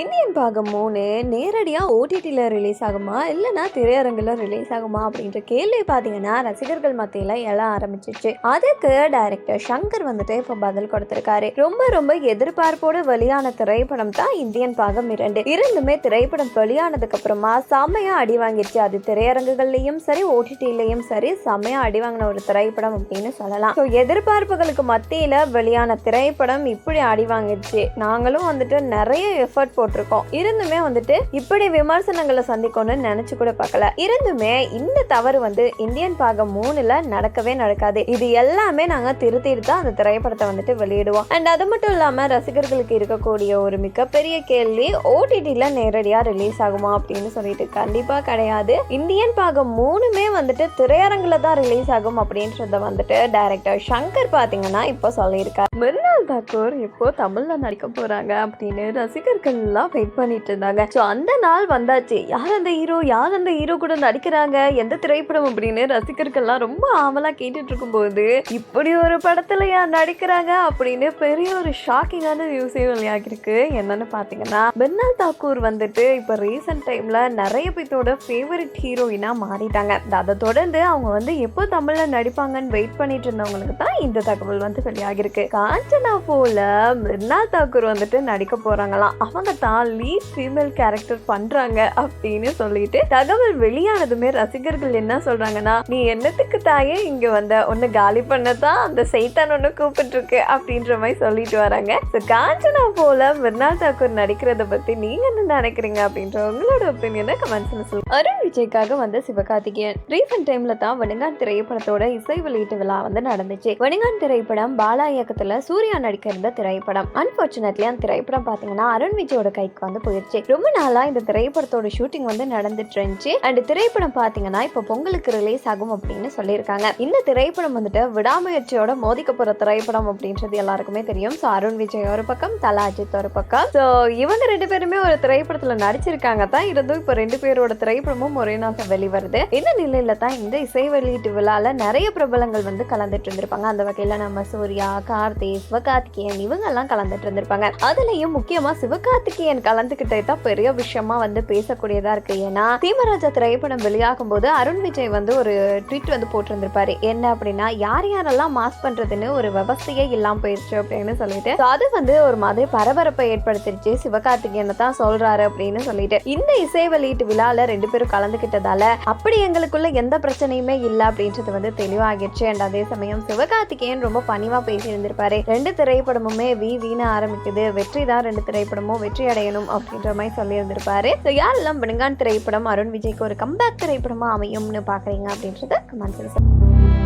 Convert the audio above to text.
Indian பாகம் மூணு நேரடியாக ஓடிடியில் ரிலீஸ் ஆகுமா? இல்லைனா திரையரங்கில் ரிலீஸ் ஆகுமா? அப்படின்ற கேள்வி பார்த்தீங்கன்னா ரசிகர்கள் மத்தியில் எழ ஆரம்பிச்சிச்சு. அதுக்கு டைரக்டர் சங்கர் வந்துட்டு இப்போ பதில் கொடுத்துருக்காரு. ரொம்ப ரொம்ப எதிர்பார்ப்போடு வெளியான திரைப்படம் தான் இந்தியன் பாகம் இரண்டு. இரண்டுமே திரைப்படம் வெளியானதுக்கு அப்புறமா செம்மையா அடி வாங்கிடுச்சு அது திரையரங்குகள்லையும் சரி ஓடிடிலையும் சரி செம்மையா அடி வாங்கின ஒரு திரைப்படம் அப்படின்னு சொல்லலாம். ஸோ எதிர்பார்ப்புகளுக்கு மத்தியில் வெளியான திரைப்படம் இப்படி அடி வாங்கிடுச்சு நாங்களும் வந்துட்டு நிறைய எஃபர்ட் போட்டிருக்கோம். இருந்துமே வந்துட்டு இப்படி விமர்சனங்களை சந்திக்கணும்னு நினைச்சு கூட பார்க்கல. இருந்துமே இந்த தவறு வந்து இந்தியன் பாகம் மூணுல நடக்கவே நடக்காது. இது எல்லாமே நாங்க திருத்திட்டு தான் அந்த திரைப்படத்தை வந்துட்டு வெளியிடுவோம். அண்ட் அது மட்டும் இல்லாம ரசிகர்களுக்கு இருக்கக்கூடிய ஒரு மிகப்பெரிய கேள்வி ஓடிடியில நேரடியா ரிலீஸ் ஆகுமா அப்படின்னு சொல்லிட்டு கண்டிப்பா கிடையாது. இந்தியன் பாகம் மூணுமே வந்துட்டு திரையரங்குல தான் ரிலீஸ் ஆகும் அப்படின்றத வந்துட்டு டைரக்டர் சங்கர் பாத்தீங்கன்னா இப்போ சொல்லியிருக்காரு. மிருனால் தாக்கூர் இப்போ தமிழ்ல நடிக்க போறாங்க அப்படின்னு ரசிகர்கள் எல்லாம் வெயிட் பண்ணிட்டு இருந்தாங்க. ஸோ அந்த நாள் வந்தாச்சு. யார் அந்த ஹீரோ யார் அந்த ஹீரோ கூட நடிக்கிறாங்க? எந்த திரைப்படம் அப்படின்னு ரசிகர்கள்லாம் ரொம்ப ஆவலாக கேட்டுட்டு இருக்கும்போது இப்படி ஒரு படத்துல யார் நடிக்கிறாங்க அப்படின்னு பெரிய ஒரு ஷாக்கிங்கான நியூஸே வெளியாகிருக்கு என்னன்னு பார்த்தீங்கன்னா பெர்னால் தாக்கூர் வந்துட்டு இப்போ ரீசெண்ட் டைம்ல நிறைய பேர்த்தோட ஃபேவரட் ஹீரோயினாக மாறிட்டாங்க. அதை தொடர்ந்து அவங்க வந்து எப்போ தமிழில் நடிப்பாங்கன்னு வெயிட் பண்ணிட்டு இருந்தவங்களுக்கு தான் இந்த தகவல் வந்து வெளியாகிருக்கு காஞ்சனா போல மிர்னால் தாக்கூர் வந்துட்டு நடிக்க போறாங்களாம். அவங்க தான் லீட் ஃபீமேல் கேரக்டர் பண்றாங்க அப்படின்னு சொல்லிட்டு தகவல் வெளியானதுமே ரசிகர்கள் என்ன சொல்றாங்கன்னா நீ என்னத்துக்கு தாயே இங்க வந்த? ஒன்னு காலி பண்ணதான் அந்த சைத்தான் ஒன்று கூப்பிட்டு இருக்கு அப்படின்ற மாதிரி சொல்லிட்டு வராங்க. ஸோ காஞ்சனா போல மிர்னால் தாக்கூர் நடிக்கிறத பத்தி நீங்க என்ன நினைக்கிறீங்க அப்படின்ற உங்களோட ஒப்பீனியனை கமெண்ட்ஸ்ல சொல்லுங்க. அருண் விஜய்க்காக வந்த சிவகார்த்திகேயன் ரீசெண்ட் டைம்ல தான் வணிகான் திரைப்படத்தோட இசை வெளியீட்டு விழா வந்து நடந்துச்சு. வணிகான் திரைப்படம் பாலா இயக்கத்துல சூர்யா நடிக்க இருந்த திரைப்படம். அன்பார்ச்சுனேட்லி அந்த திரைப்படம் பாத்தீங்கன்னா அருண் விஜயோட கைக்கு வந்து போயிருச்சு. ரொம்ப நாளா இந்த திரைப்படத்தோட ஷூட்டிங் வந்து நடந்துட்டு இருந்துச்சு. அண்ட் திரைப்படம் பாத்தீங்கன்னா இப்போ பொங்கலுக்கு ரிலீஸ் ஆகும் அப்படின்னு சொல்லியிருக்காங்க. இந்த திரைப்படம் வந்துட்டு விடாமுயற்சியோட மோதிக்க போற திரைப்படம் அப்படின்றது எல்லாருக்குமே தெரியும். ஸோ அருண் விஜய் ஒரு பக்கம் தலா அஜித் ஒரு பக்கம். ஸோ இவங்க ரெண்டு பேருமே ஒரு திரைப்படத்துல நடிச்சிருக்காங்க தான் இருந்தும் இப்போ ரெண்டு பேரோட திரைப்படமும் ஒரே நாள் வெளிவருது. இந்த நிலையில தான் இந்த இசை வெளியீட்டு விழால நிறைய பிரபலங்கள் வந்து கலந்துட்டு இருந்திருப்பாங்க. அந்த வகையில நம்ம சூர்யா கார்த்தி சிவகார்த்திகேயன் இவங்க எல்லாம் கலந்துட்டு இருந்திருப்பாங்க. அதுலயும் முக்கியமா சிவகார்த்திகேயன் கலந்துகிட்டே தான் பெரிய விஷயமா வந்து பேசக்கூடியதா இருக்கு. ஏன்னா தீமராஜா திரைப்படம் வெளியாகும் போது அருண் விஜய் வந்து ஒரு ட்வீட் வந்து போட்டிருந்திருப்பாரு. என்ன அப்படின்னா யார் யாரெல்லாம் மாஸ் பண்றதுன்னு ஒரு விவசாயே இல்லாம போயிருச்சு அப்படின்னு சொல்லிட்டு. அது வந்து ஒரு மாதிரி பரபரப்பை ஏற்படுத்திருச்சு. சிவகார்த்திகேயனை தான் சொல்றாரு அப்படின்னு சொல்லிட்டு. இந்த இசை வெளியீட்டு விழால ரெண்டு பேரும் கலந்துகிட்டதால அப்படி எங்களுக்குள்ள எந்த பிரச்சனையுமே இல்ல அப்படின்றது வந்து தெளிவாகிடுச்சு. அண்ட் அதே சமயம் சிவகார்த்திகேயன் ரொம்ப பணிவா பேசி இருந்திருப்பாரு ரெண்டு திரைப்படமுமே வி வீண ஆரம்பிக்குது. வெற்றி தான் ரெண்டு திரைப்படமும். வெற்றி அடையணும் அப்படின்ற மாதிரி சொல்லி இருந்திருப்பாரு ஸோ யாரெல்லாம் பெண்கான் திரைப்படம் அருண் விஜய்க்கு ஒரு கம்பேக் திரைப்படமா அமையும்னு பாக்குறீங்க அப்படின்றத கமெண்ட்ஸ்